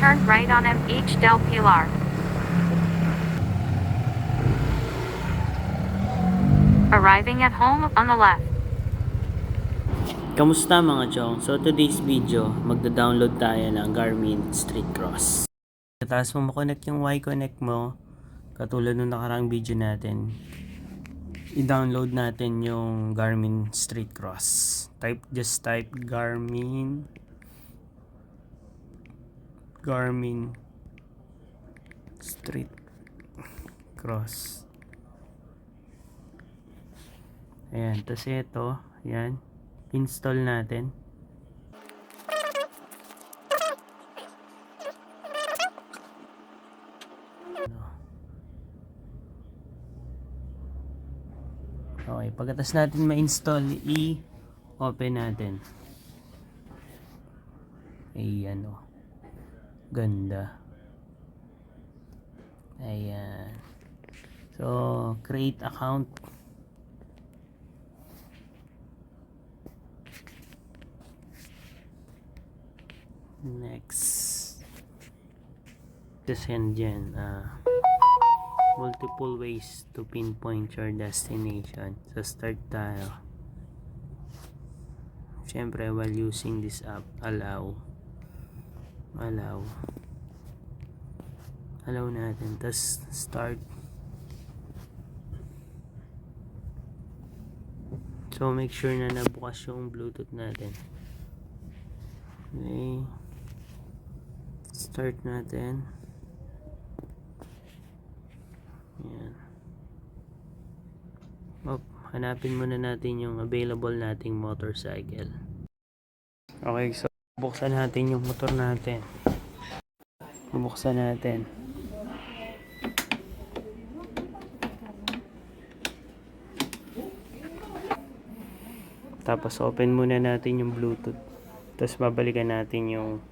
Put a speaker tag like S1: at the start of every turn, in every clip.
S1: turn right on MH Del Pilar. Arriving at home on the left.
S2: Kamusta mga chong? So today's video, magda-download tayo ng Garmin Street Cross. Tapos mo makonect yung Y-Connect mo, katulad nung nakaraang video natin, i-download natin yung Garmin Street Cross. Type, just type Garmin Garmin Street Cross. Ayan, tapos ito, ayan, install natin. Okay, pagkatas natin ma-install, i-open natin. Ayan o. Ganda. Ayan. So, create account. Next. Yan dyan. ah multiple ways to pinpoint your destination. So, start tayo. Siyempre, while using this app, allow. Allow. Allow natin. Tapos, start. So, make sure na nabukas yung Bluetooth natin. Okay. Start natin. Ayan. Op, hanapin muna natin yung available nating motorcycle. Okay, so buksan natin yung motor natin. Buksan natin. Tapos open muna natin yung Bluetooth. Tapos babalikan natin yung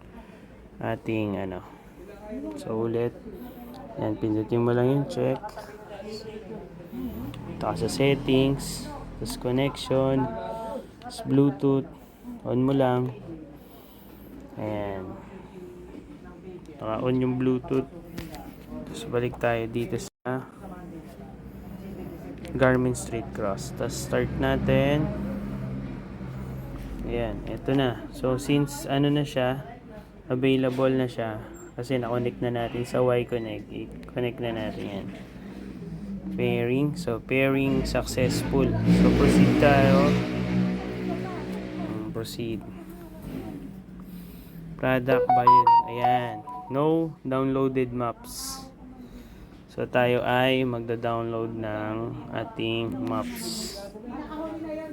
S2: ating ano. So ulit. Yan, pindutin mo lang yung check. Tapos sa settings. Tapos connection. Tapos Bluetooth. On mo lang. Ayan. Naka-on yung Bluetooth. Tapos balik tayo dito sa Garmin Street Cross. Tapos start natin. Ayan, eto na. So, since ano na siya, available na siya, kasi na-connect na natin sa Y-Connect, i-connect na natin yan. Pairing. So, pairing successful. So, proceed tayo. Proceed. Product ba yun? Ayan. No downloaded maps. So, tayo ay magda-download ng ating maps.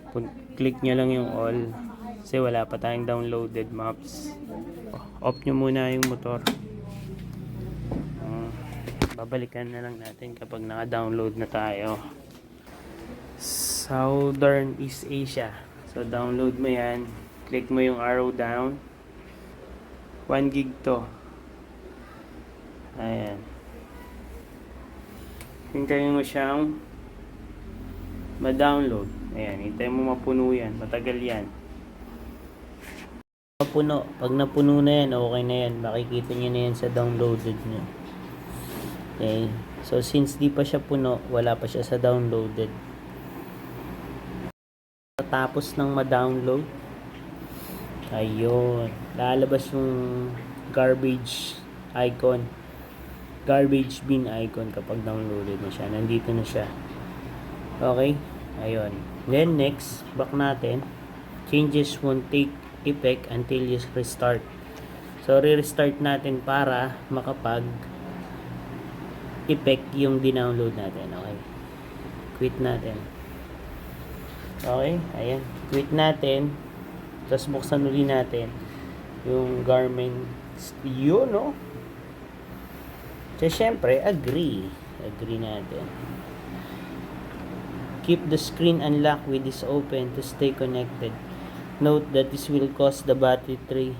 S2: Pun- click nyo lang yung all. Kasi wala pa tayong downloaded maps. Off nyo muna yung motor. Ah, babalikan na lang natin kapag naka-download na tayo. Southern East Asia. So, download mo yan. Click mo yung arrow down. 1 gig to. Ayan. Hintayin mo siyang ma-download. Ayan, hintayin mo mapuno yan. Matagal yan. Mapuno. Pag napuno na yan, okay na yan. Makikita nyo na yan sa downloaded nyo. Okay. So, since di pa siya puno, wala pa siya sa downloaded. Tapos ng ma-download, ayun, lalabas yung garbage icon. Garbage bin icon kapag downloaded na siya. Nandito na siya. Okay? Ayun. Then, next, back natin. Changes won't take effect until you restart. So, re-restart natin para makapag effect yung dinownload natin. Okay? Quit natin. Okay? Ayan. Quit natin. Tapos buksan uli natin yung Garmin. Yun, no? So, syempre, agree. Agree natin. Keep the screen unlocked with this open to stay connected. Note that this will cause the battery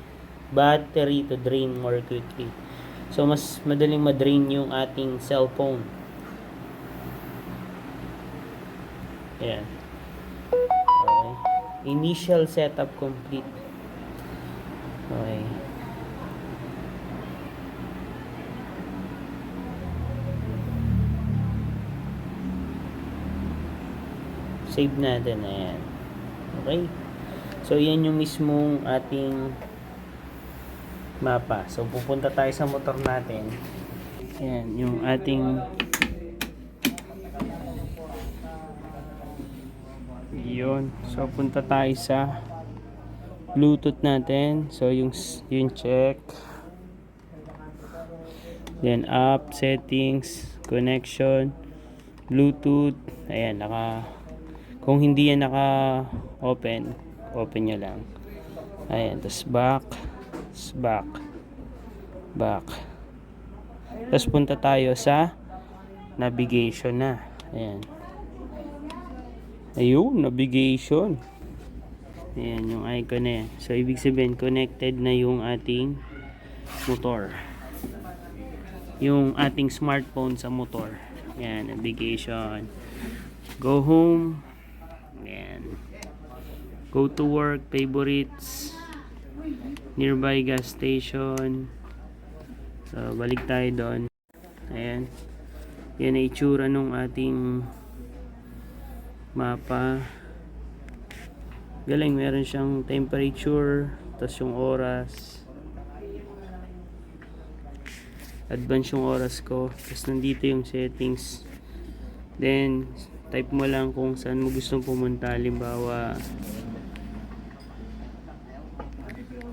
S2: battery to drain more quickly. So, mas madaling madrain yung ating cellphone. Ayan. Initial setup complete. Okay. Save natin. Ayan. Okay. So, yan yung mismong ating mapa. So, pupunta tayo sa motor natin. Ayan, yung ating yun. So, punta tayo sa Bluetooth natin. So, yung, yung check. Then, app, settings, connection, Bluetooth. Ayan, naka... Kung hindi yan naka-open, open nyo lang. Ayan, tapos back, tapos back, back. Tapos punta tayo sa navigation na. Ayan. Ayun, navigation. Ayan, yung icon na yan. So, ibig sabihin, connected na yung ating motor. Yung ating smartphone sa motor. Ayan, navigation. Go home. Ayan. Go to work, favorites. Nearby gas station. So, balik tayo doon. Ayan. Yan ang itsura nung ating mapa. Galing, meron siyang temperature, tapos yung oras. Advance yung oras ko. Tapos nandito yung settings. Then, type mo lang kung saan mo gustong pumunta. Halimbawa,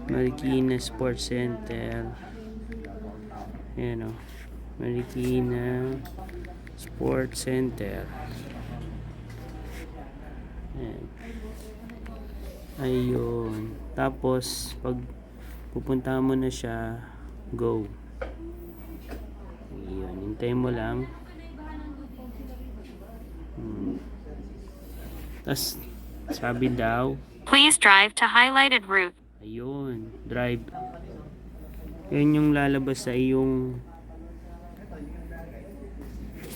S2: Marikina Sports Center. Ayan o. Marikina Sports Center. Ayan. Ayun. Tapos, pag pupunta mo na siya, go. Ayun. Hintayin mo lang. Hmm. Tapos, sabi daw,
S1: Please drive to highlighted route.
S2: Ayun, drive. Yan yung lalabas sa iyong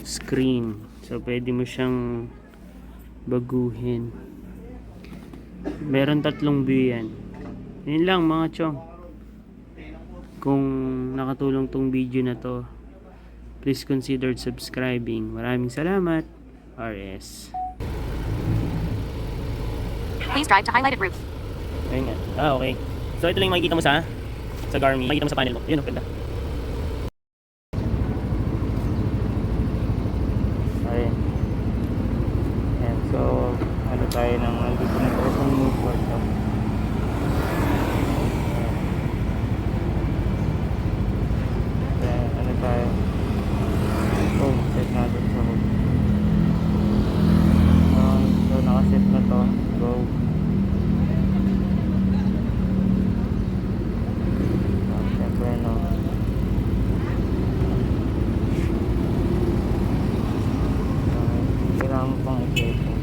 S2: screen. So, pwede mo siyang baguhin. Meron tatlong view yan. Yun lang mga chong. Kung nakatulong tong video na to, please consider subscribing. Maraming salamat. RS.
S1: Please drive to highlighted route.
S2: Ayun nga. Ah, okay. So, ito lang yung makikita mo sa sa Garmin. Makikita mo sa panel mo. Yun, oh, ganda. Ayun. Ayan, so, ano tayo ng nandito na tayo sa move board. No? Ayan, ano tayo? Oh, set natin sa move. Um, so, nakaset na to. Go. Ah, Siyempre, no. Ah, Kailangan mo